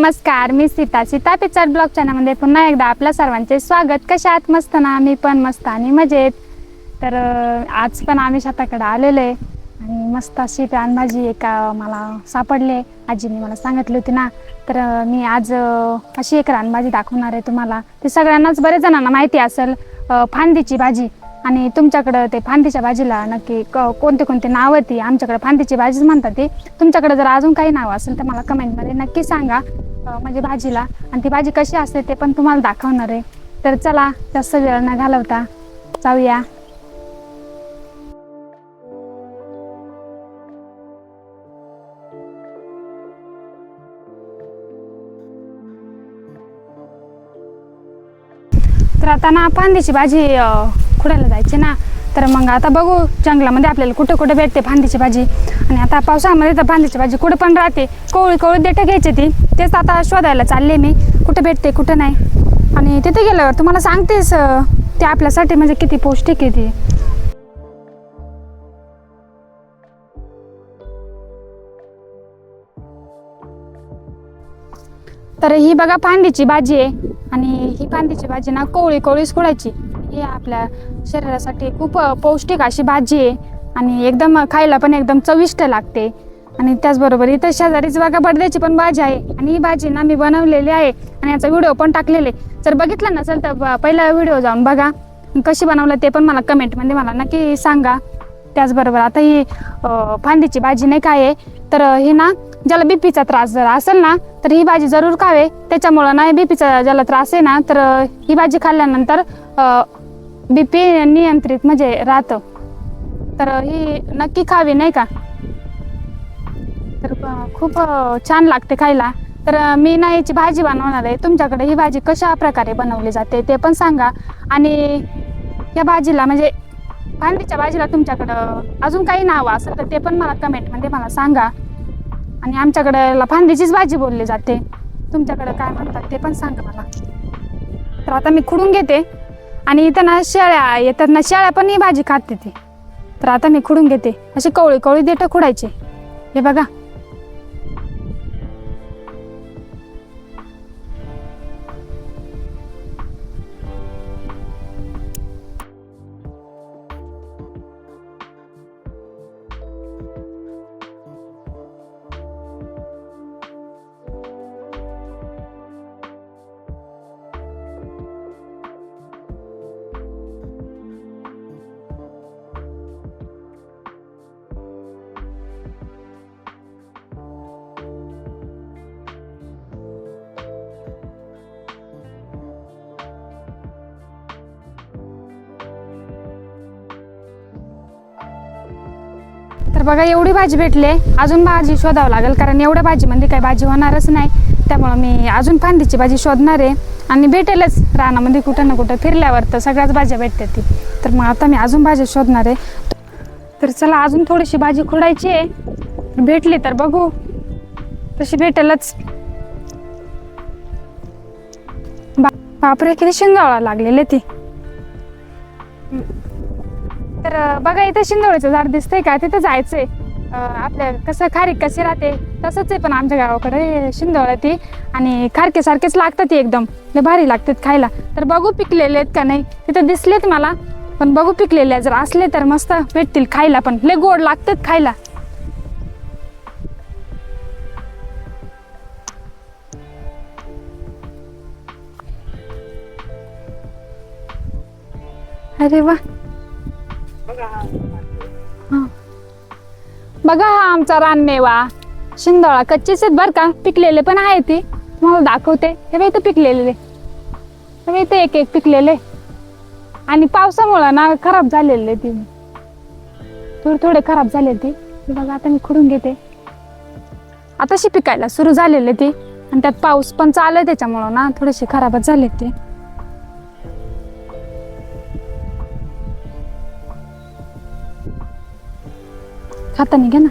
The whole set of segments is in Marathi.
नमस्कार मी सीता. सीता पिक्चर ब्लॉग चॅनलमध्ये पुन्हा एकदा आपल्या सर्वांचे स्वागत. कशा आहात? मस्त ना? मी पण मस्त आणि मजेत. तर आज पण आम्ही शेताकडे आलेलो आहे आणि मस्त अशी रानभाजी एका मला सापडले आजीने मला सांगितली होती ना. तर मी आज अशी एक रानभाजी दाखवणार आहे तुम्हाला. ते सगळ्यांनाच बरेच जणांना माहिती असेल फांदीची भाजी. आणि तुमच्याकडं ते फांदीच्या भाजीला नक्की क- कोणते कोणते नाव ती? आमच्याकडे फांदीची भाजीच म्हणतात ती. तुमच्याकडे जर अजून काही नाव असेल तर मला कमेंटमध्ये नक्की सांगा. म्हणजे भाजीला. आणि ती भाजी कशी असते ते पण तुम्हाला दाखवणार आहे. तर चला जास्त वेळ न घालवता जाऊया. तर आता ना फांदीची भाजी खुडायला जायची ना. तर मग आता बघू जंगलामध्ये आपल्याला कुठं कुठं भेटते फांदीची भाजी. आणि आता पावसाळ्यामध्ये तर फांदीची भाजी कुठं पण राहते. कोवळी कोवळी देठं घ्यायची ती. तेच आता शोधायला चालले मी. कुठं भेटते कुठं नाही. आणि तिथे गेल्यावर तुम्हाला सांगतेस ते आपल्यासाठी म्हणजे किती पौष्टिक आहे ते. तर ही बघा फांदीची भाजी आहे. आणि ही फांदीची भाजी ना कोवळी कोवळीच खुडायची हे आपल्या शरीरासाठी खूप पौष्टिक अशी भाजी आहे आणि एकदम खायला पण एकदम चविष्ट लागते. आणि त्याचबरोबर इथं शेजारीच बघा बडद्याची पण भाजी आहे आणि ही भाजी ना मी बनवलेली आहे आणि याचा व्हिडिओ पण टाकलेले. जर बघितलं नसेल तर पहिला व्हिडिओ जाऊन बघा. कशी बनवलं ते पण मला कमेंटमध्ये मला नक्की सांगा. त्याचबरोबर आता ही फांदीची भाजी नाही काय आहे तर ही ना ज्याला बीपीचा त्रास जर असेल ना तर ही भाजी जरूर खावे. त्याच्यामुळं ना बीपीचा ज्याला त्रास आहे ना तर ही भाजी खाल्ल्यानंतर बीपी नियंत्रित म्हणजे राहतं. तर ही नक्की खावी नाही का? तर खूप छान लागते खायला. तर मी ना याची भाजी बनवणार आहे. तुमच्याकडे ही भाजी कशा प्रकारे बनवली जाते ते पण सांगा. आणि या भाजीला म्हणजे फांदीच्या भाजीला तुमच्याकडं अजून काही नावं असेल तर ते पण मला कमेंटमध्ये मला सांगा. आणि आमच्याकडे भांडीचीच भाजी बोलली जाते. तुमच्याकडे काय म्हणतात ते पण सांगा मला. तर आता मी खुडून घेते. आणि इथं ना शेळ्या येतात ना शेळ्या पण ही भाजी खाते ती तर आता मी खुडून घेते. अशी कवळी कवळी देठं खुडायचे. हे बघा. तर बघा एवढी भाजी भेटले अजून भाजी शोधावं लागेल कारण एवढ्या भाजीमध्ये काही भाजी होणारच नाही. त्यामुळं मी अजून फांदीची भाजी शोधणार आहे. आणि भेटेलच रानामध्ये कुठं ना कुठं फिरल्यावर तर सगळ्याच भाज्या भेटतात ती. तर मग आता मी अजून भाजी शोधणार आहे. तर चला अजून थोडीशी भाजी खोडायची आहे. भेटली तर बघू. तशी भेटेलच. बापरे किती शेंगावळा लागलेले ती. तर बघा इथे शिंदोळीचं झाड दिसतंय का? तिथं जायचंय. आपल्या कसं खारीक कशी राहते तसंच आहे पण आमच्या गावाकडे शिंदोळ ती. आणि खारके सारखेच लागतात ती एकदम. लय भारी लागतात खायला. तर बघू पिकलेले आहेत का नाही. तिथं दिसलेत मला पण बघू पिकलेले जर असले तर मस्त भेटतील खायला पण. लय गोड लागतात खायला. अरे वा! बघा हा आमचा रानमेवा. शिंदोळा कच्चेच आहेत बरं का? पिकलेले पण आहे ते तुम्हाला दाखवते. हे बघ इथं पिकलेले हे बघ इथं एक एक पिकलेले. आणि पावसामुळं ना खराब झालेले ते. थोडे थोडे खराब झाले ती. बघा आता मी खुडून घेते. आताशी पिकायला सुरू झालेले ते. आणि त्यात पाऊस पण चालू आहे त्याच्यामुळं ना थोडेसे खराबच झाले ते. खातानी घ्या ना.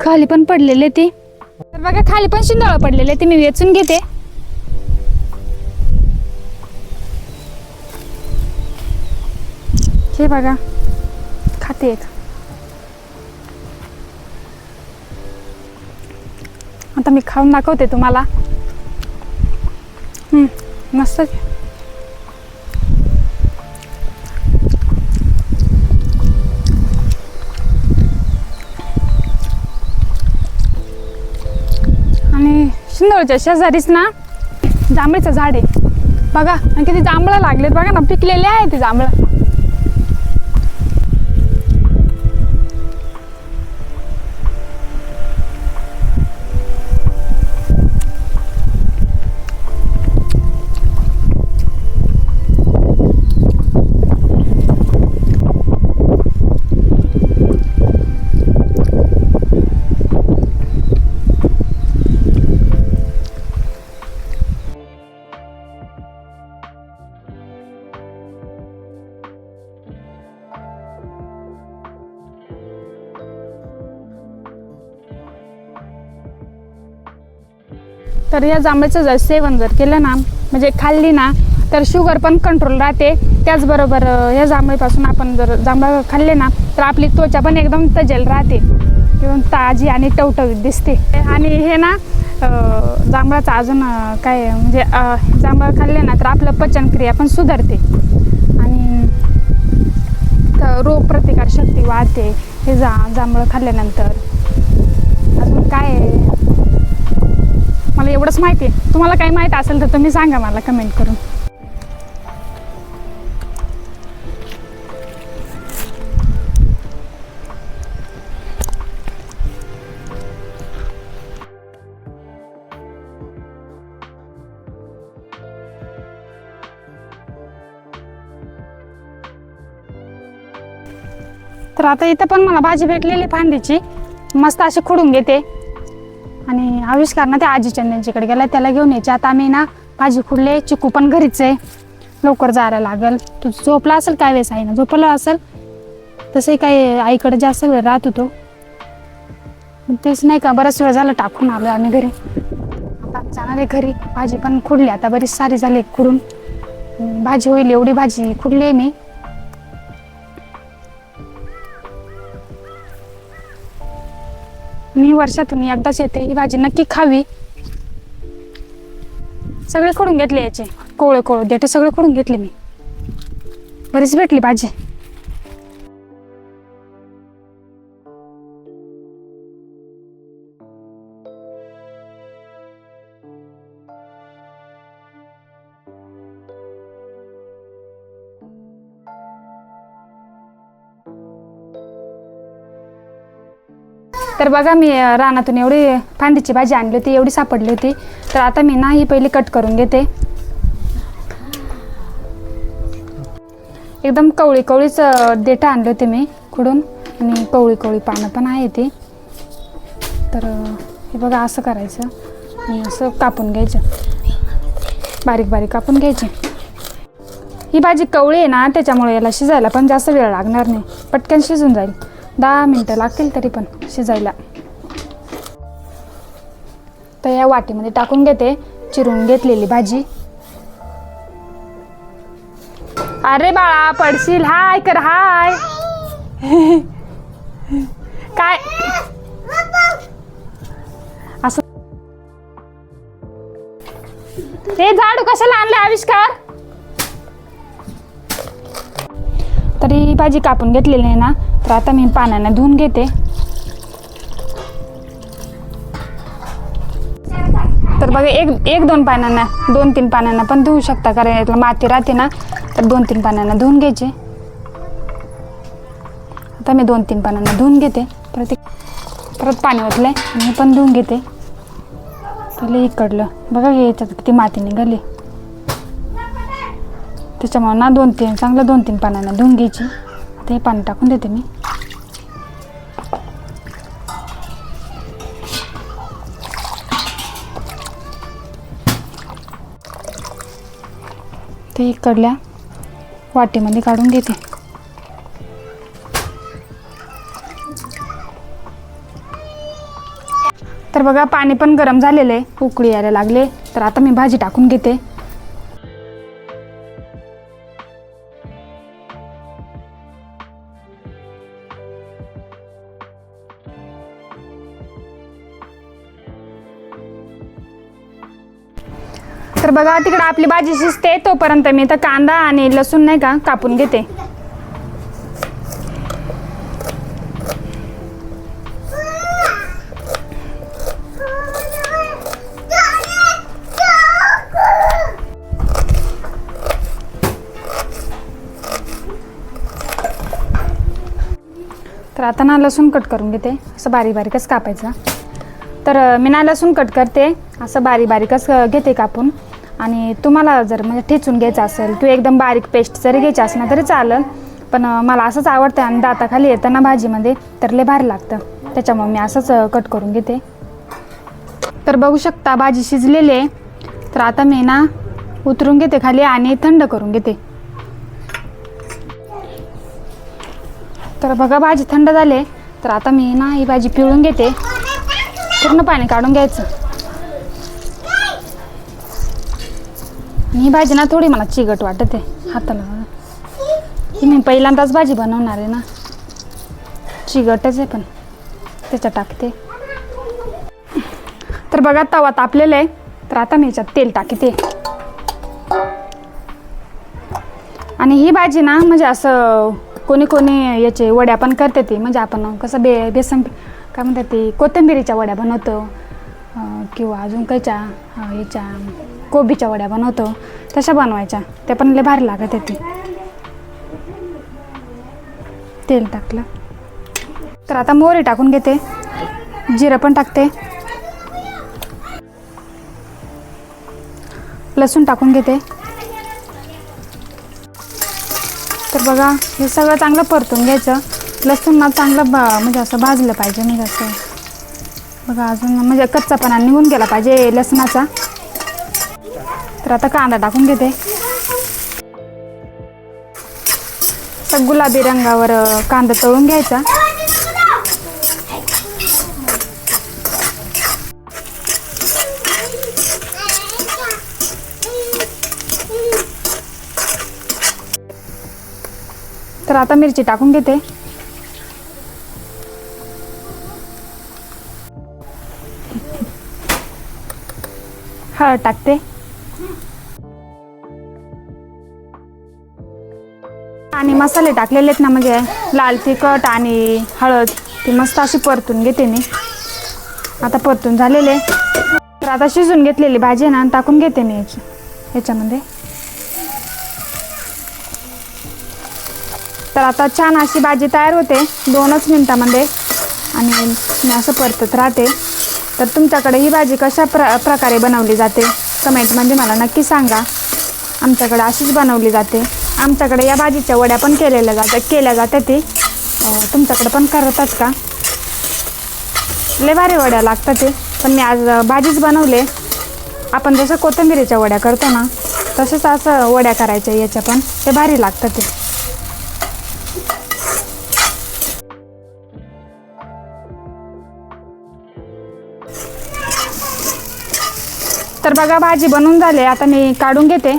खाली पण पडलेले ते. तर बघा खाली पण शिंदोळ पडलेले ते मी वेचून घेते. हे बघा खाते एक. आता मी खाऊन दाखवते तुम्हाला. हम्म, मस्त शिंदोळच्या शेजारीच ना जांभळीचं झाड आहे. बघा आणि किती जांभळं लागलेत. बघा ना पिकलेले आहे ते जांभळं. तर या जांभळीचं जर सेवन जर केलं ना म्हणजे खाल्ली ना तर शुगर पण कंट्रोल राहते. त्याचबरोबर या जांभळीपासून आपण जर जांभळं खाल्ले ना तर आपली त्वचा पण एकदम तजेल राहते. किंवा ताजी आणि टवटवीत दिसते. आणि हे ना जांभळाचं अजून काय म्हणजे जांभळ जांभळं खाल्ले ना तर आपलं पचनक्रिया पण सुधारते. आणि तर रोगप्रतिकार शक्ती वाढते हे जा जांभळं खाल्ल्यानंतर. अजून काय आहे? मला एवढंच माहिती आहे. तुम्हाला काही माहिती असेल तर तुम्ही सांगा मला कमेंट करून. तर आता इथं पण मला भाजी भेटलेली फांदीची. मस्त अशी खुडून घेते. आणि आविष्कार ना त्या आजी चंदनजीकडे गेला त्याला घेऊन यायचे. आता आम्ही ना भाजी खुडले चिकू पण घरीच आहे. लवकर जायला लागल. तू झोपला असेल काय वेळेस आहे ना झोपला असेल? तसंही काही आईकडे जास्त वेळ राहत होतो. तेच नाही का बराच वेळ झालं टाकून आलो आम्ही घरी. आता जाणार आहे घरी. भाजी पण खुडली. आता बरीच सारी झाली खुडून. भाजी होईल एवढी भाजी खुडली आहे मी. मी वर्षातून एकदाच येते. ही भाजी नक्की खावी. सगळे खोडून घेतले याचे. कोळे कोळ देठे सगळे खोडून घेतले मी. बरीच भेटली भाजी. तर बघा मी रानातून एवढी फांदीची भाजी आणली होती एवढी सापडली होती. तर आता मी ना ही पहिली कट करून घेते. एकदम कवळी कवळीच अं, देठं आणले होते मी खुडून आणि कवळी कवळी पानं पण आहे ती. तर हे बघा असं करायचं. आणि असं कापून घ्यायचं. बारीक बारीक कापून घ्यायची. ही भाजी कवळी आहे ना त्याच्यामुळे याला शिजायला पण जास्त वेळ लागणार नाही. पटकन शिजून जाईल. दहा मिनटं लागतील तरी पण शिजायला. तर या वाटीमध्ये टाकून घेते चिरून घेतलेली भाजी. अरे बाळा पडशील. हाय कर हाय. काय? असं. हे झाडू कशाला आणलं आविष्कार? तरी ही भाजी कापून घेतलेली आहे ना तर आता मी पाण्याने धुवून घेते. तर बघा एक एक दोन पाण्यानं दोन तीन पाण्यानं पण धुवू शकता कारण यातला माती राहते ना तर दोन तीन पाण्यानं धुवून घ्यायचे. आता मी दोन तीन पाण्यानं धुवून घेते. परत परत पाणी ओतलंय मी पण धुवून घेते. पहिले इकडलं. बघा याच्यात किती माती निघाली. त्याच्यामुळे ना दोन तीन चांगलं दोन तीन पानांना धुवून घ्यायची. आता हे पाणी टाकून देते मी. ते इकडल्या वाटीमध्ये काढून घेते. तर बघा पाणी पण गरम झालेलं आहे. उकळी यायला लागले. तर आता मी भाजी टाकून घेते. बघा तिकडे आपली भाजी शिजते तोपर्यंत मी तर कांदा आणि लसूण नाही का कापून घेते. तर आता ना लसूण कट करून घेते असं बारीक बारीकच कापायचं. तर मी ना लसूण कट करते असं बारीक बारीकच घेते कापून. आणि तुम्हाला जर म्हणजे ठेचून घ्यायचं असेल किंवा एकदम बारीक पेस्ट जरी घ्यायची असणार तरी चालेल. पण मला असंच आवडतं आणि दाताखाली येतं ना भाजीमध्ये तर लय भारी लागतं. त्याच्यामुळे मी असंच कट करून घेते. तर बघू शकता भाजी शिजलेली आहे. तर आता मी ना उतरून घेते खाली आणि थंड करून घेते. तर बघा भाजी थंड झाले तर आता मी ना ही भाजी पिळून घेते. पूर्ण पाणी काढून घ्यायचं. ही भाजी ना थोडी मला चिकट वाटत आहे हाताला. ही मी पहिल्यांदाच भाजी बनवणार आहे ना. चिकटच आहे पण त्याच्यात टाकते. तर बघा तवा तापलेला आहे. तर आता मी याच्यात तेल टाकते. आणि ही भाजी ना म्हणजे असं कोणी कोणी याचे वड्या पण करते ती. म्हणजे आपण कसं बे बेसन काय म्हणतात ती कोथिंबिरीच्या वड्या बनवतो. किंवा अजून कायच्या याच्या कोबीच्या वड्या बनवतो. तशा बनवायच्या. त्या पण लय भारी लागत येते तेल टाकलं. तर आता मोहरी टाकून घेते. जिरं पण टाकते. लसूण टाकून घेते. तर बघा हे सगळं चांगलं परतून घ्यायचं. लसूण ना चांगलं बा म्हणजे असं भाजलं पाहिजे म्हणजे असं. बघा अजून म्हणजे कच्चापणा निघून गेला पाहिजे लसणाचा. तर आता कांदा टाकून घेते. तर गुलाबी रंगावर कांदा तळून घ्यायचा. तर आता मिरची टाकून घेते. हळद टाकते. आणि मसाले टाकलेले आहेत ना म्हणजे लाल तिखट आणि हळद ती मस्त अशी परतून घेते मी. आता परतून झालेले तर आता शिजून घेतलेली भाजी आहे ना टाकून घेते मी याची याच्यामध्ये. तर आता छान अशी भाजी तयार होते दोनच मिनटामध्ये. आणि मी असं परतत राहते. तर तुमच्याकडे ही भाजी कशा प्र प्रकारे बनवली जाते? कमेंटमध्ये म्हणजे मला नक्की सांगा. आमच्याकडे अशीच बनवली जाते. आमच्याकडे या भाजीच्या वड्या पण केलेल्या जातात केल्या जातात ती. तुमच्याकडे पण करतात का? लय भारी वड्या लागतात ते. पण मी आज भाजीच बनवले. आपण जसं कोथिंबिरीच्या वड्या करतो ना तसंच असं वड्या करायच्या याच्या पण. ते भारी लागतं ते. तर बघा भाजी बनवून झाली. आता मी काढून घेते.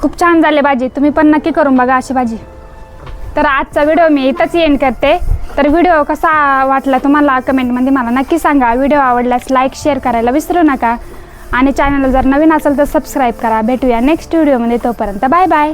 खूप छान झाले भाजी. तुम्ही पण नक्की करून बघा अशी भाजी. तर आजचा व्हिडिओ मी इथंच एंड करते. तर व्हिडिओ कसा वाटला तुम्हाला कमेंटमध्ये मला नक्की सांगा. व्हिडिओ आवडल्यास लाईक शेअर करायला विसरू नका. आणि चॅनल जर नवीन असेल तर सबस्क्राईब करा. भेटूया नेक्स्ट व्हिडिओमध्ये तोपर्यंत. Bye bye